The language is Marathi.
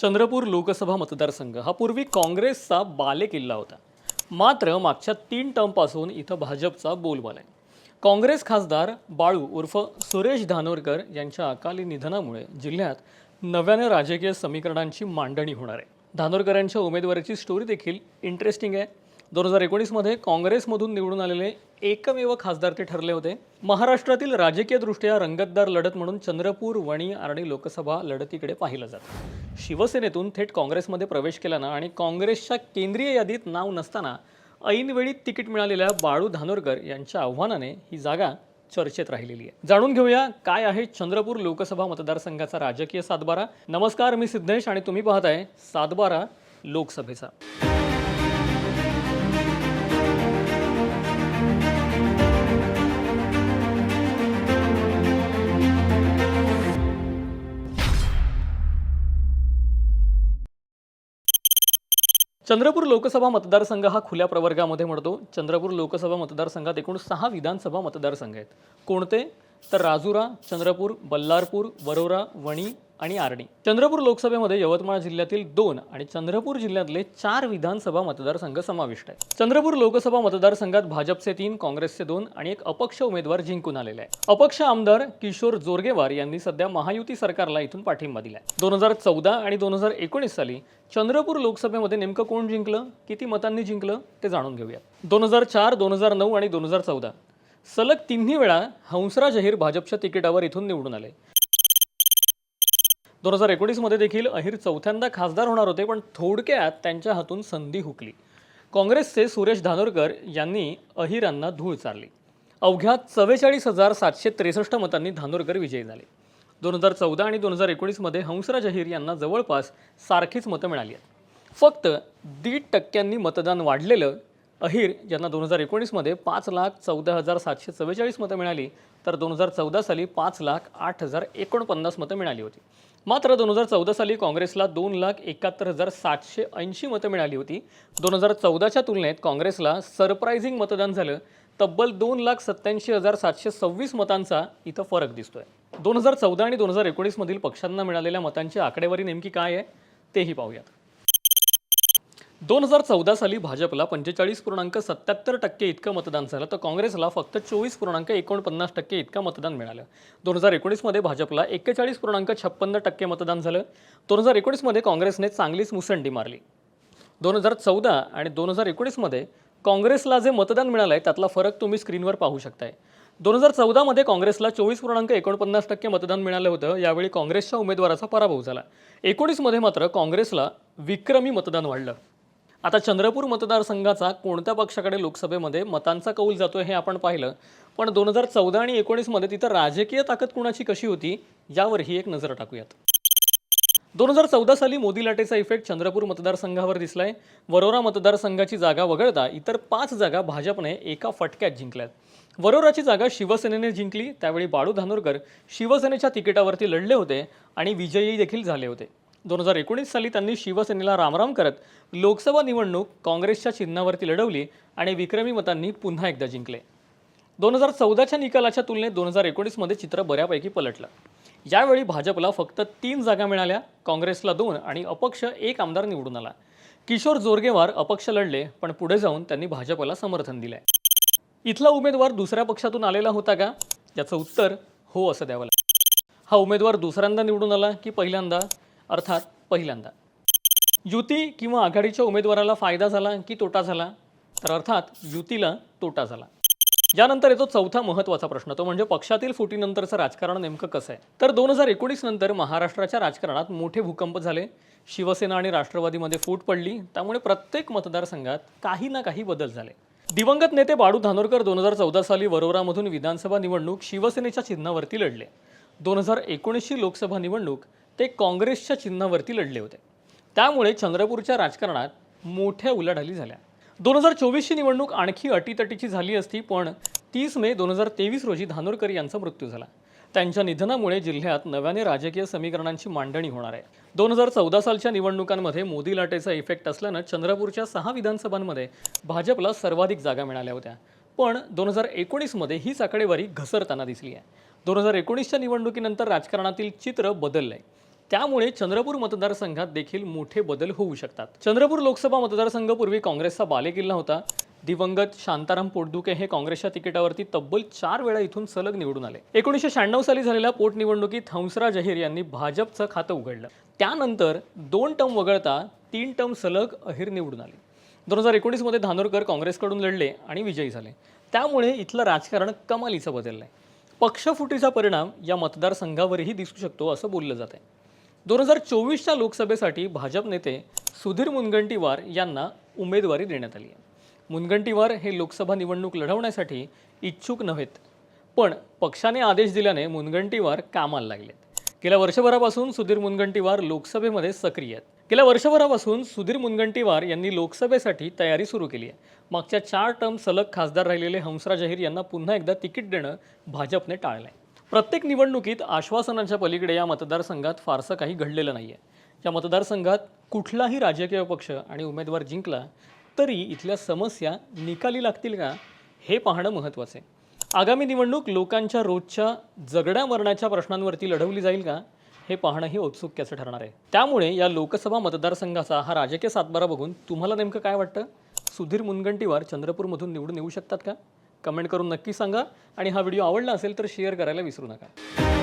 चंद्रपूर लोकसभा मतदारसंघ हा पूर्वी काँग्रेसचा बालेकिल्ला होता. मात्र मागच्या तीन टर्मपासून इथं भाजपचा बोलबाला आहे. काँग्रेस खासदार बाळू उर्फ सुरेश धानोरकर यांच्या अकाली निधनामुळे जिल्ह्यात नव्याने राजकीय समीकरणांची मांडणी होणार आहे. धानोरकर यांच्या उमेदवारीची स्टोरी देखील इंटरेस्टिंग आहे. दोन हजार एकोणीसमध्ये काँग्रेसमधून निवडून आलेले एकमेव खासदार ते ठरले होते. महाराष्ट्रातील राजकीयदृष्ट्या रंगतदार लढत म्हणून चंद्रपूर वणी आणि लोकसभा लढतीकडे पाहिलं जातं. शिवसेनेतून थेट काँग्रेसमध्ये प्रवेश केल्यानं आणि काँग्रेसच्या केंद्रीय यादीत नाव नसताना ऐनवेळी तिकीट मिळालेल्या बाळू धानोरकर यांच्या आव्हानाने ही जागा चर्चेत राहिलेली आहे. जाणून घेऊया काय आहे चंद्रपूर लोकसभा मतदारसंघाचा राजकीय सातबारा. नमस्कार मी सिद्धेश आणि तुम्ही पाहताय सातबारा लोकसभेचा. चंद्रपूर लोकसभा मतदारसंघ हा खुल्या प्रवर्गामध्ये म्हणतो. चंद्रपूर लोकसभा मतदारसंघात एकूण सहा विधानसभा मतदारसंघ आहेत. कोणते? तर राजुरा चंद्रपूर बल्लारपूर वरोरा वणी आणि आर्णी. चंद्रपूर लोकसभेमध्ये यवतमाळ जिल्ह्यातील दोन आणि चंद्रपूर जिल्ह्यातले चार विधानसभा मतदारसंघ समाविष्ट आहेत. चंद्रपूर लोकसभा मतदारसंघात भाजपचे तीन काँग्रेसचे दोन आणि एक अपक्ष उमेदवार जिंकून आलेले आहे अपक्ष आमदार किशोर जोरगेवार यांनी सध्या महायुती सरकारला इथून पाठिंबा दिलाय. दोन हजार चौदा आणि दोन हजार एकोणीस साली चंद्रपूर लोकसभेमध्ये नेमकं कोण जिंकलं किती मतांनी जिंकलं ते जाणून घेऊयात. दोन हजार चार दोन हजार नऊ आणि दोन हजार चौदा सलग तिन्ही वेळा हंसराज अहिर भाजपच्या तिकिटावर इथून निवडून आले. दोन हजार एकोणीसमध्ये देखील अहिर चौथ्यांदा खासदार होणार होते पण थोडक्यात त्यांच्या हातून संधी हुकली. काँग्रेसचे सुरेश धानोरकर यांनी अहिरांना धूळ चारली. अवघ्या चव्वेचाळीस हजार सातशे त्रेसष्ट मतांनी धानोरकर विजयी झाले. दोन हजार चौदा आणि दोन हजार एकोणीसमध्ये हंसराज अहिर यांना जवळपास सारखीच मतं मिळाली आहेत. फक्त दीड टक्क्यांनी मतदान वाढलेलं अहिर ज्यांना दोन हजार एकोणीसमध्ये पाच लाख चौदा हजार सातशे चव्वेचाळीस मतं मिळाली तर दोन हजार चौदा साली पाच लाख आठ हजार एकोणपन्नास मतं मिळाली होती. मात्र दोन हजार चौदा साली काँग्रेसला दोन लाख एकाहत्तर हजार सातशे ऐंशी मतं मिळाली होती. दोन हजार चौदाच्या तुलनेत काँग्रेसला सरप्रायझिंग मतदान झालं. तब्बल दोन लाख सत्याऐंशी हजार सातशे सव्वीस मतांचा इथं फरक दिसतोय. दोन हजार चौदा आणि दोन हजार एकोणीसमधील पक्षांना मिळालेल्या मतांची आकडेवारी नेमकी काय आहे तेही पाहूयात. दोन हजार चौदा साली भाजपला पंचेचाळीस पूर्णांक सत्याहत्तर टक्के इतकं मतदान झालं तर काँग्रेसला फक्त चोवीस पूर्णांक एकोणपन्नास टक्के इतकं मतदान मिळालं. दोन हजार एकोणीसमध्ये भाजपला एक्केचाळीस पूर्णांक छप्पन्न टक्के मतदान झालं. दोन हजार एकोणीसमध्ये काँग्रेसने चांगलीच मुसंडी मारली. दोन हजार चौदा आणि दोन हजार एकोणीसमध्ये काँग्रेसला जे मतदान मिळालं आहे त्यातला फरक तुम्ही स्क्रीनवर पाहू शकताय. दोन हजार चौदामध्ये काँग्रेसला चोवीस पूर्णांक एकोणपन्नास टक्के मतदान मिळालं होतं यावेळी काँग्रेसच्या उमेदवाराचा पराभव झाला. एकोणीसमध्ये मात्र काँग्रेसला विक्रमी मतदान वाढलं. आता चंद्रपूर मतदारसंघाचा कोणत्या पक्षाकडे लोकसभेमध्ये मतांचा कौल जातोय हे आपण पाहिलं. पण दोन हजार चौदा आणि एकोणीसमध्ये तिथं राजकीय ताकद कुणाची कशी होती यावरही एक नजर टाकूयात. दोन हजार चौदा साली मोदी लाटेचा इफेक्ट चंद्रपूर मतदारसंघावर दिसलाय. वरोरा मतदारसंघाची जागा वगळता इतर पाच जागा भाजपने एका फटक्यात जिंकल्यात. वरोराची जागा शिवसेनेने जिंकली त्यावेळी बाळू धानोरकर शिवसेनेच्या तिकिटावरती लढले होते आणि विजयी देखील झाले होते. दोन हजार एकोणीस साली त्यांनी शिवसेनेला रामराम करत लोकसभा निवडणूक काँग्रेसच्या चिन्हावरती लढवली आणि विक्रमी मतांनी पुन्हा एकदा जिंकले. दोन हजार चौदाच्या निकालाच्या तुलनेत दोन हजार एकोणीसमध्ये चित्र बऱ्यापैकी पलटलं. यावेळी भाजपला फक्त तीन जागा मिळाल्या काँग्रेसला दोन आणि अपक्ष एक आमदार निवडून आला. किशोर जोरगेवार अपक्ष लढले पण पुढे जाऊन त्यांनी भाजपला समर्थन दिलंय. इथला उमेदवार दुसऱ्या पक्षातून आलेला होता का? याचं उत्तर हो असं द्यावं लागलं. हा उमेदवार दुसऱ्यांदा निवडून आला की पहिल्यांदा? अर्थात पहिल्यांदा. युती किंवा आघाडीच्या उमेदवाराला फायदा झाला की तोटा झाला? तर अर्थात युतीला तोटा झाला. यानंतर येतो चौथा महत्त्वाचा प्रश्न तो म्हणजे पक्षातील फुटीनंतरचं राजकारण नेमकं कसं आहे? तर दोन हजार एकोणीस नंतर महाराष्ट्राच्या राजकारणात मोठे भूकंप झाले. शिवसेना आणि राष्ट्रवादीमध्ये फूट पडली. त्यामुळे प्रत्येक मतदारसंघात काही ना काही बदल झाले. दिवंगत नेते बाळू धानोरकर दोन हजार चौदा साली वरोरामधून विधानसभा निवडणूक शिवसेनेच्या चिन्हावरती लढले. दोन हजार एकोणीसची लोकसभा निवडणूक ते काँग्रेसच्या चिन्हावरती लढले होते. त्यामुळे चंद्रपूरच्या राजकारणात मोठ्या उलाढाली झाल्या. दोन हजार चोवीसची निवडणूक आणखी अटीतटीची झाली असती पण तीस मे दोन हजार तेवीस रोजी धानोरकर यांचा मृत्यू झाला. त्यांच्या निधनामुळे जिल्ह्यात नव्याने राजकीय समीकरणांची मांडणी होणार आहे. दोन हजार चौदा सालच्या निवडणुकांमध्ये मोदी लाटेचा इफेक्ट असल्यानं चंद्रपूरच्या सहा विधानसभांमध्ये भाजपला सर्वाधिक जागा मिळाल्या होत्या. पण दोन हजार एकोणीसमध्ये हीच आकडेवारी घसरताना दिसली आहे. दोन हजार एकोणीसच्या निवडणुकीनंतर राजकारणातील चित्र बदललं आहे त्यामुळे चंद्रपूर मतदारसंघात देखील मोठे बदल होऊ शकतात. चंद्रपूर लोकसभा मतदारसंघ पूर्वी काँग्रेसचा बालेकिल्ला होता. दिवंगत शांताराम पोटदुके हे काँग्रेसच्या तिकिटावरती तब्बल चार वेळा इथून सलग निवडून आले. एकोणीसशे शहाण्णव साली झालेल्या पोटनिवडणुकीत हंसराज अहिर यांनी भाजपचं खातं उघडलं. त्यानंतर दोन टर्म वगळता तीन टर्म सलग अहिर निवडून आले. दोन हजार एकोणीसमध्ये धानोरकर काँग्रेसकडून लढले आणि विजयी झाले. त्यामुळे इथलं राजकारण कमालीचं बदललं आहे पक्षफुटीचा परिणाम या मतदारसंघावरही दिसू शकतो असं बोललं जात आहे दोन हजार चोवीसच्या लोकसभेसाठी भाजप नेते सुधीर मुनगंटीवार यांना उमेदवारी देण्यात आली आहे. मुनगंटीवार हे लोकसभा निवडणूक लढवण्यासाठी इच्छुक नव्हेत पण पक्षाने आदेश दिल्याने मुनगंटीवार कामाला लागलेत. गेल्या वर्षभरापासून सुधीर मुनगंटीवार लोकसभेमध्ये सक्रिय आहेत. गेल्या वर्षभरापासून सुधीर मुनगंटीवार यांनी लोकसभेसाठी तयारी सुरू केली आहे. मागच्या चार टर्म सलग खासदार राहिलेले हंसराज अहिर यांना पुन्हा एकदा तिकीट देणं भाजपने टाळलं आहे प्रत्येक निवडणुकीत आश्वासनांच्या पलीकडे या मतदारसंघात फारसं काही घडलेलं नाही आहे या मतदारसंघात कुठलाही राजकीय पक्ष आणि उमेदवार जिंकला तरी इथल्या समस्या निकाली लागतील का हे पाहणं महत्त्वाचं आहे आगामी निवडणूक लोकांच्या रोजच्या जगड्या मरणाच्या प्रश्नांवरती लढवली जाईल का हे पाहणंही औत्सुक्याचं ठरणार आहे. त्यामुळे या लोकसभा मतदारसंघाचा हा राजकीय सातबारा बघून तुम्हाला नेमकं काय वाटतं? सुधीर मुनगंटीवार चंद्रपूरमधून निवडून येऊ शकतात का? कमेंट करून नक्की सांगा. आणि हा व्हिडिओ आवडला असेल तर शेअर करायला विसरू नका.